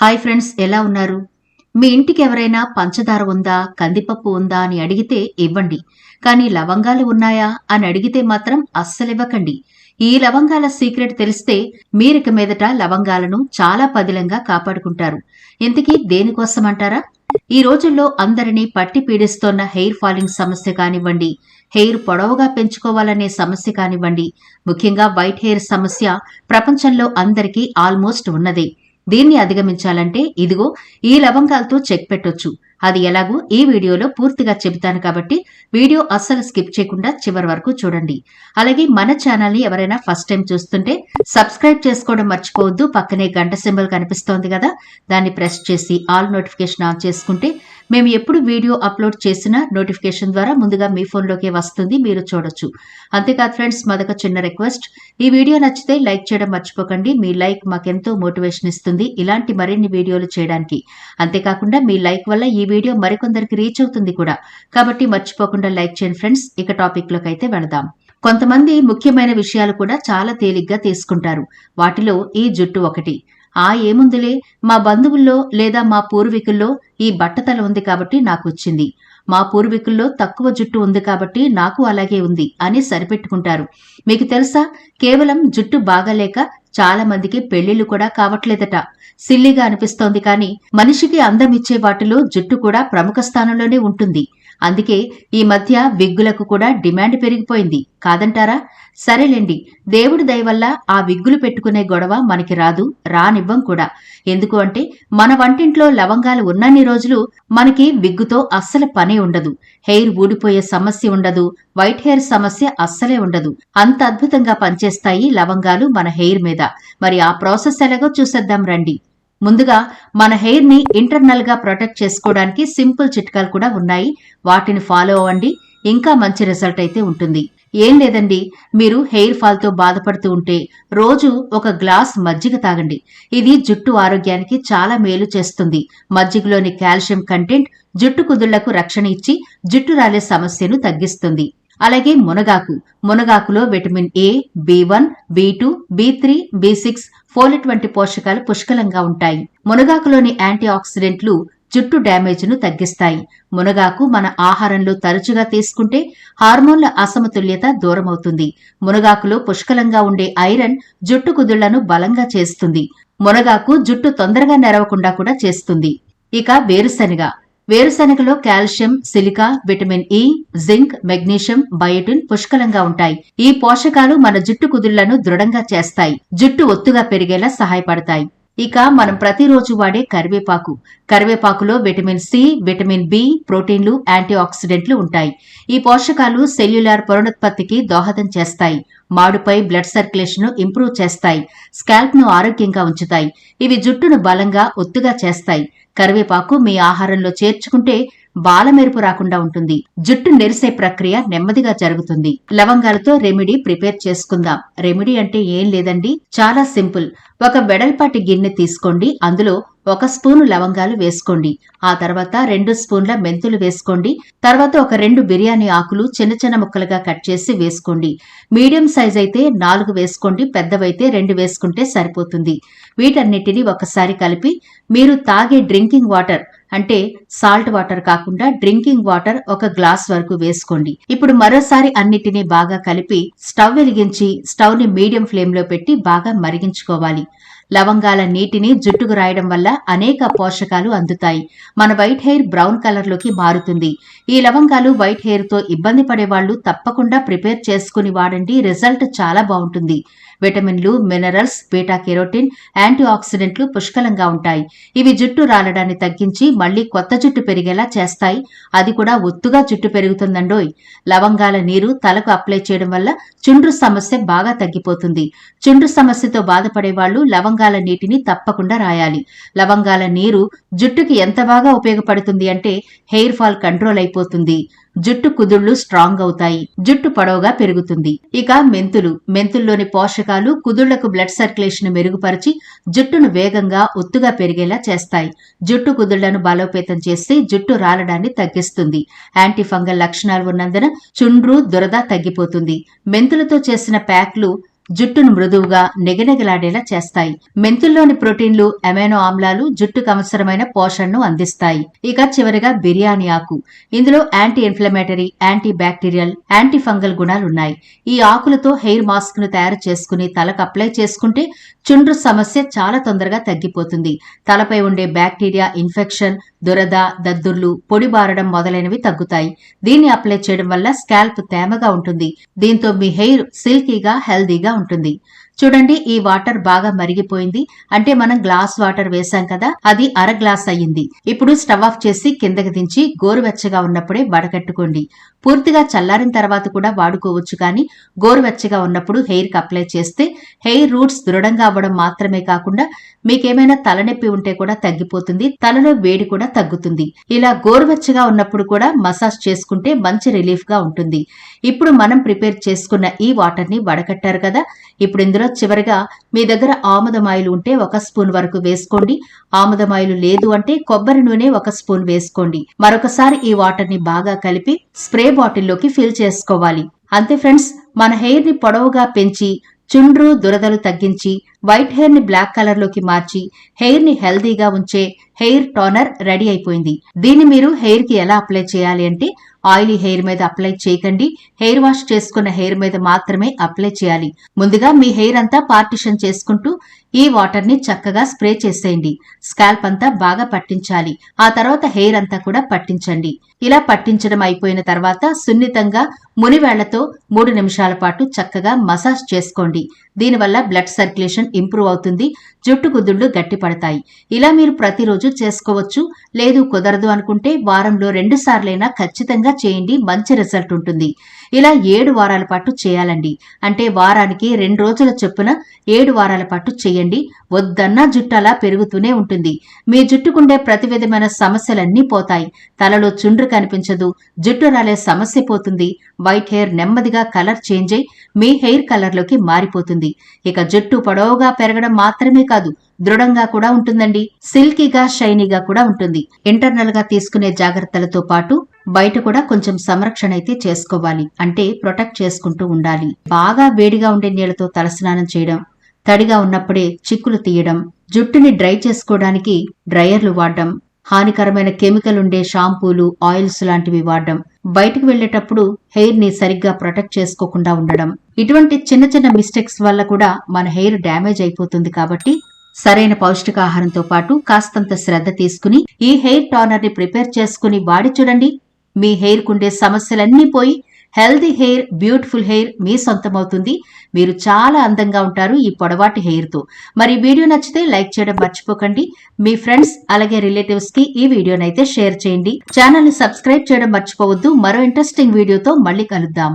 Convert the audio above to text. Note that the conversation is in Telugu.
హాయ్ ఫ్రెండ్స్ ఎలా ఉన్నారు? మీ ఇంటికి ఎవరైనా పంచదార ఉందా కందిపప్పు ఉందా అని అడిగితే ఇవ్వండి. కానీ లవంగాలు ఉన్నాయా అని అడిగితే మాత్రం అస్సలివ్వకండి ఈ లవంగాల సీక్రెట్ తెలిస్తే మీరిక మీదట లవంగాలను చాలా పదిలంగా కాపాడుకుంటారు. ఇంతకీ దేనికోసమంటారా? ఈ రోజుల్లో అందరినీ పట్టి పీడిస్తోన్న హెయిర్ ఫాలింగ్ సమస్య కానివ్వండి హెయిర్ పొడవుగా పెంచుకోవాలనే సమస్య కానివ్వండి ముఖ్యంగా వైట్ హెయిర్ సమస్య ప్రపంచంలో అందరికీ ఆల్మోస్ట్ ఉన్నదే. దీన్ని అధిగమించాలంటే ఇదిగో ఈ లవంగాలతో చెక్ పెట్టొచ్చు. అది ఎలాగో ఈ వీడియోలో పూర్తిగా చెబుతాను కాబట్టి వీడియో అస్సలు స్కిప్ చేయకుండా చివరి వరకు చూడండి. అలాగే మన ఛానల్ని ఎవరైనా ఫస్ట్ టైం చూస్తుంటే సబ్స్క్రైబ్ చేసుకోవడం మర్చిపోవద్దు. పక్కనే గంట సింబల్ కనిపిస్తోంది కదా దాన్ని ప్రెస్ చేసి ఆల్ నోటిఫికేషన్ ఆన్ చేసుకుంటే మేము ఎప్పుడు వీడియో అప్లోడ్ చేసినా నోటిఫికేషన్ ద్వారా ముందుగా మీ ఫోన్లోకి వస్తుంది మీరు చూడొచ్చు. అంతేకాదు ఫ్రెండ్స్ మదొక చిన్న రిక్వెస్ట్. ఈ వీడియో నచ్చితే లైక్ చేయడం మర్చిపోకండి. మీ లైక్ మాకెంతో మోటివేషన్ ఇస్తుంది ఇలాంటి మరిన్ని వీడియోలు చేయడానికి. అంతేకాకుండా మీ లైక్ వల్ల ఈ వీడియో మరికొందరికి రీచ్ అవుతుంది కూడా. కాబట్టి మర్చిపోకుండా లైక్ చేయండి ఫ్రెండ్స్. ఇక టాపిక్లోకి అయితే వెళదాం. కొంతమంది ముఖ్యమైన విషయాలు కూడా చాలా తేలిగ్గా తీసుకుంటారు. వాటిలో ఈ జుట్టు ఒకటి. ఆ ఏముందిలే? మా బంధువుల్లో లేదా మా పూర్వీకుల్లో ఈ బట్టతల ఉంది కాబట్టి నాకు వచ్చింది మా పూర్వీకుల్లో తక్కువ జుట్టు ఉంది కాబట్టి నాకు అలాగే ఉంది అని సరిపెట్టుకుంటారు. మీకు తెలుసా? కేవలం జుట్టు బాగాలేక చాలా మందికి పెళ్ళిళ్ళు కూడా కావట్లేదట. సిల్లిగా అనిపిస్తోంది కానీ మనిషికి అందం ఇచ్చే వాటిలో జుట్టు కూడా ప్రముఖ స్థానంలోనే ఉంటుంది. అందుకే ఈ మధ్య విగ్గులకు కూడా డిమాండ్ పెరిగిపోయింది. కాదంటారా? సరేలేండి దేవుడి దయవల్ల ఆ విగ్గులు పెట్టుకునే గొడవ మనకి రాదు రానివ్వం కూడా. ఎందుకు అంటే మన వంటింట్లో లవంగాలు ఉన్నన్ని రోజులు మనకి విగ్గుతో అస్సలు పని ఉండదు. హెయిర్ ఊడిపోయే సమస్య ఉండదు వైట్ హెయిర్ సమస్య అస్సలే ఉండదు. అంత అద్భుతంగా పనిచేస్తాయి లవంగాలు మన హెయిర్ మీద. మరి ఆ ప్రాసెస్ ఎలాగో చూసేద్దాం రండి. ముందుగా మన హెయిర్ని ఇంటర్నల్గా ప్రొటెక్ట్ చేసుకోవడానికి సింపుల్ చిట్కాలు కూడా ఉన్నాయి. వాటిని ఫాలో అవ్వండి. ఇంకా మంచి రిజల్ట్ అయితే ఉంటుంది. ఏం లేదండి. మీరు హెయిర్ ఫాల్తో బాధపడుతూ ఉంటే రోజు ఒక గ్లాస్ మజ్జిగ తాగండి. ఇది జుట్టు ఆరోగ్యానికి చాలా మేలు చేస్తుంది. మజ్జిగలోని కాల్షియం కంటెంట్ జుట్టు కుదుళ్ళకు రక్షణ ఇచ్చి జుట్టు రాలే సమస్యను తగ్గిస్తుంది. అలాగే మునగాకు. మునగాకులో vitamin A B one B two B three B six folate వంటి పోషకాలు పుష్కలంగా ఉంటాయి. మునగాకులోని యాంటీ ఆక్సిడెంట్లు జుట్టు డ్యామేజ్ను తగ్గిస్తాయి. మునగాకు మన ఆహారంలో తరచుగా తీసుకుంటే హార్మోన్ల అసమతుల్యత దూరమవుతుంది. మునగాకులో పుష్కలంగా ఉండే ఐరన్ జుట్టు కుదుళ్ళను బలంగా చేస్తుంది. మునగాకు జుట్టు తొందరగా నెరవకుండా కూడా చేస్తుంది. ఇక వేరుశనగ. వేరుశనగలో calcium silica vitamin E zinc magnesium biotin పుష్కలంగా ఉంటాయి. ఈ పోషకాలు మన జుట్టు కుదుళ్ళను దృఢంగా చేస్తాయి. జుట్టు ఒత్తుగా పెరిగేలా సహాయపడతాయి. ఇక మనం ప్రతిరోజు వాడే కరివేపాకు. కరివేపాకులో విటమిన్ సి విటమిన్ బి ప్రోటీన్లు యాంటీ ఆక్సిడెంట్లు ఉంటాయి. ఈ పోషకాలు సెల్యులార్ పునరుత్పత్తికి దోహదం చేస్తాయి. మాడుపై బ్లడ్ సర్క్యులేషన్ ఇంప్రూవ్ చేస్తాయి. స్కాల్ప్ను ఆరోగ్యంగా ఉంచుతాయి. ఇవి జుట్టును బలంగా ఒత్తుగా చేస్తాయి. కరివేపాకు మీ ఆహారంలో చేర్చుకుంటే బాలమెరుపు రాకుండా ఉంటుంది. జుట్టు నెరిసే ప్రక్రియ నెమ్మదిగా జరుగుతుంది. లవంగాలతో రెమెడీ ప్రిపేర్ చేసుకుందాం. రెమెడీ అంటే ఏం లేదండి చాలా సింపుల్. ఒక వెడల్పాటి గిన్నె తీసుకోండి అందులో ఒక స్పూను లవంగాలు వేసుకోండి. ఆ తర్వాత రెండు స్పూన్ల మెంతులు వేసుకోండి. తర్వాత ఒక రెండు బిర్యానీ ఆకులు చిన్న చిన్న ముక్కలుగా కట్ చేసి వేసుకోండి. మీడియం సైజ్ అయితే నాలుగు వేసుకోండి పెద్దవైతే రెండు వేసుకుంటే సరిపోతుంది. వీటన్నిటిని ఒకసారి కలిపి మీరు తాగే డ్రింకింగ్ వాటర్ అంటే సాల్ట్ వాటర్ కాకుండా డ్రింకింగ్ వాటర్ ఒక గ్లాస్ వరకు వేసుకోండి. ఇప్పుడు మరోసారి అన్నిటినీ బాగా కలిపి స్టవ్ వెలిగించి స్టవ్ని మీడియం ఫ్లేమ్లో పెట్టి బాగా మరిగించుకోవాలి. లవంగాల నీటిని జుట్టుకు రాయడం వల్ల అనేక పోషకాలు అందుతాయి. మన వైట్ హెయిర్ బ్రౌన్ కలర్లోకి మారుతుంది. ఈ లవంగాలు వైట్ హెయిర్తో ఇబ్బంది పడే వాళ్ళు తప్పకుండా ప్రిపేర్ చేసుకుని వాడండి. రిజల్ట్ చాలా బాగుంటుంది. విటమిన్లు మినరల్స్ బీటా కెరోటిన్ యాంటీ ఆక్సిడెంట్లు పుష్కలంగా ఉంటాయి. ఇవి జుట్టు రాలడాన్ని తగ్గించి మళ్ళీ కొత్త జుట్టు పెరిగేలా చేస్తాయి. అది కూడా ఒత్తుగా జుట్టు పెరుగుతుందండోయ్. లవంగాల నీరు తలకు అప్లై చేయడం వల్ల చుండ్రు సమస్య బాగా తగ్గిపోతుంది. చుండ్రు సమస్యతో బాధపడే వాళ్ళు లవంగాల నీటిని తప్పకుండా రాయాలి. లవంగాల నీరు జుట్టుకి ఎంత బాగా ఉపయోగపడుతుంది అంటే హెయిర్ ఫాల్ కంట్రోల్ అయిపోతుంది. జుట్టు కుదుళ్ళు స్ట్రాంగ్ అవుతాయి. జుట్టు పొడవుగా పెరుగుతుంది. ఇక మెంతులు. మెంతుల్లోని పోషకాలు కుదుళ్ళకు బ్లడ్ సర్క్యులేషన్ మెరుగుపరిచి జుట్టును వేగంగా ఒత్తుగా పెరిగేలా చేస్తాయి. జుట్టు కుదుళ్ళను బలోపేతం చేస్తే జుట్టు రాలడాన్ని తగ్గిస్తుంది. యాంటీ ఫంగల్ లక్షణాలు ఉన్నందున చుండ్రు దురద తగ్గిపోతుంది. మెంతులతో చేసిన ప్యాక్లు జుట్టును మృదువుగా నెగనెగలాడేలా చేస్తాయి. మెంతుల్లోని ప్రోటీన్లు అమైనో ఆమ్లాలు జుట్టుకు అవసరమైన పోషణను అందిస్తాయి. ఇక చివరిగా బిర్యానీ ఆకు. ఇందులో anti inflammatory anti bacterial anti fungal గుణాలున్నాయి ఈ ఆకులతో హెయిర్ మాస్క్ను తయారు చేసుకుని తలకు అప్లై చేసుకుంటే చుండ్రు సమస్య చాలా తొందరగా తగ్గిపోతుంది. తలపై ఉండే బ్యాక్టీరియా ఇన్ఫెక్షన్ దురద దద్దుర్లు పొడి బారడం మొదలైనవి తగ్గుతాయి. దీన్ని అప్లై చేయడం వల్ల స్కాల్ప్ తేమగా ఉంటుంది. దీంతో మీ హెయిర్ సిల్కీగా హెల్దీగా ఉంటుంది. చూడండి ఈ వాటర్ బాగా మరిగిపోయింది. అంటే మనం గ్లాస్ వాటర్ వేసాం కదా అది అర గ్లాస్ అయ్యింది. ఇప్పుడు స్టవ్ ఆఫ్ చేసి కిందకి దించి గోరువెచ్చగా ఉన్నప్పుడే వడకట్టుకోండి. పూర్తిగా చల్లారిన తర్వాత కూడా వాడుకోవచ్చు కానీ గోరువెచ్చగా ఉన్నప్పుడు హెయిర్కి అప్లై చేస్తే హెయిర్ రూట్స్ దృఢంగా అవ్వడం మాత్రమే కాకుండా మీకేమైనా తలనొప్పి ఉంటే కూడా తగ్గిపోతుంది తలలో వేడి కూడా తగ్గుతుంది. ఇలా గోరువెచ్చగా ఉన్నప్పుడు కూడా మసాజ్ చేసుకుంటే మంచి రిలీఫ్గా ఉంటుంది. ఇప్పుడు మనం ప్రిపేర్ చేసుకున్న ఈ వాటర్ని వడకట్టారు కదా ఇప్పుడు ఇందులో చివరిగా మీ దగ్గర ఆముదమాయిలు ఉంటే ఒక స్పూన్ వరకు వేసుకోండి. ఆముదమాయిలు లేదు అంటే కొబ్బరి నూనె ఒక స్పూన్ వేసుకోండి. మరొకసారి ఈ వాటర్ని బాగా కలిపి స్ప్రే బాటిల్లోకి ఫిల్ చేసుకోవాలి. అంతే ఫ్రెండ్స్ మన హెయిర్ని పొడవుగా పెంచి చుండ్రు దురదలు తగ్గించి వైట్ హెయిర్ని బ్లాక్ కలర్లోకి మార్చి హెయిర్ని హెల్దీగా ఉంచే హెయిర్ టోనర్ రెడీ అయిపోయింది. దీన్ని మీరు హెయిర్కి ఎలా అప్లై చేయాలి అంటే ఆయిలీ హెయిర్ మీద అప్లై చేయకండి. హెయిర్ వాష్ చేసుకున్న హెయిర్ మీద మాత్రమే అప్లై చేయాలి. ముందుగా మీ హెయిర్ అంతా పార్టిషన్ చేసుకుంటూ ఈ వాటర్ని చక్కగా స్ప్రే చేసేయండి. స్కాల్ప్ అంతా బాగా పట్టించాలి. ఆ తర్వాత హెయిర్ అంతా కూడా పట్టించండి. ఇలా పట్టించడం అయిపోయిన తర్వాత సున్నితంగా మునివేళ్ళతో మూడు నిమిషాల పాటు చక్కగా మసాజ్ చేసుకోండి. దీనివల్ల బ్లడ్ సర్క్యులేషన్ ఇంప్రూవ్ అవుతుంది జుట్టు కుదుళ్ళు గట్టిపడతాయి. ఇలా మీరు ప్రతిరోజు చేసుకోవచ్చు లేదు కుదరదు అనుకుంటే వారంలో రెండు సార్లైనా ఖచ్చితంగా చేయండి మంచి రిజల్ట్ ఉంటుంది. ఇలా ఏడు వారాల పాటు చేయాలండి. అంటే వారానికి రెండు రోజుల చొప్పున ఏడు వారాల పాటు చేయండి. వద్దన్నా జుట్టు అలా పెరుగుతూనే ఉంటుంది. మీ జుట్టుకుండే ప్రతి విధమైన సమస్యలన్నీ పోతాయి. తలలో చుండ్రు కనిపించదు జుట్టు రాలే సమస్య పోతుంది. వైట్ హెయిర్ నెమ్మదిగా కలర్ చేంజ్ అయి మీ హెయిర్ కలర్లోకి మారిపోతుంది. ఇక జుట్టు పొడవుగా పెరగడం మాత్రమే కాదు దృఢంగా కూడా ఉంటుందండి. సిల్కీగా షైనీగా కూడా ఉంటుంది. ఇంటర్నల్గా తీసుకునే జాగ్రత్తలతో పాటు బయట కూడా కొంచెం సంరక్షణ అయితే చేసుకోవాలి. అంటే ప్రొటెక్ట్ చేసుకుంటూ ఉండాలి. బాగా వేడిగా ఉండే నీళ్ళతో తలస్నానం చేయడం తడిగా ఉన్నప్పుడే చిక్కులు తీయడం జుట్టుని డ్రై చేసుకోవడానికి డ్రయర్లు వాడడం హానికరమైన కెమికల్ ఉండే షాంపూలు ఆయిల్స్ లాంటివి వాడడం బయటకు వెళ్ళేటప్పుడు హెయిర్ని సరిగ్గా ప్రొటెక్ట్ చేసుకోకుండా ఉండడం. ఇటువంటి చిన్న చిన్న మిస్టేక్స్ వల్ల కూడా మన హెయిర్ డ్యామేజ్ అయిపోతుంది కాబట్టి సరైన పౌష్టికాహారంతో పాటు కాస్తంత శ్రద్ధ తీసుకుని ఈ హెయిర్ టానర్ని ప్రిపేర్ చేసుకుని వాడి చూడండి. మీ హెయిర్ కుండే సమస్యలన్నీ పోయి హెల్దీ హెయిర్ బ్యూటిఫుల్ హెయిర్ మీ సొంతమవుతుంది. మీరు చాలా అందంగా ఉంటారు ఈ పొడవాటి హెయిర్తో మరి వీడియో నచ్చితే లైక్ చేయడం మర్చిపోకండి. మీ ఫ్రెండ్స్ అలాగే రిలేటివ్స్కి ఈ వీడియోనైతే షేర్ చేయండి. ఛానల్ని సబ్స్క్రైబ్ చేయడం మర్చిపోవద్దు. మరో ఇంట్రెస్టింగ్ వీడియోతో మళ్ళీ కలుద్దాం.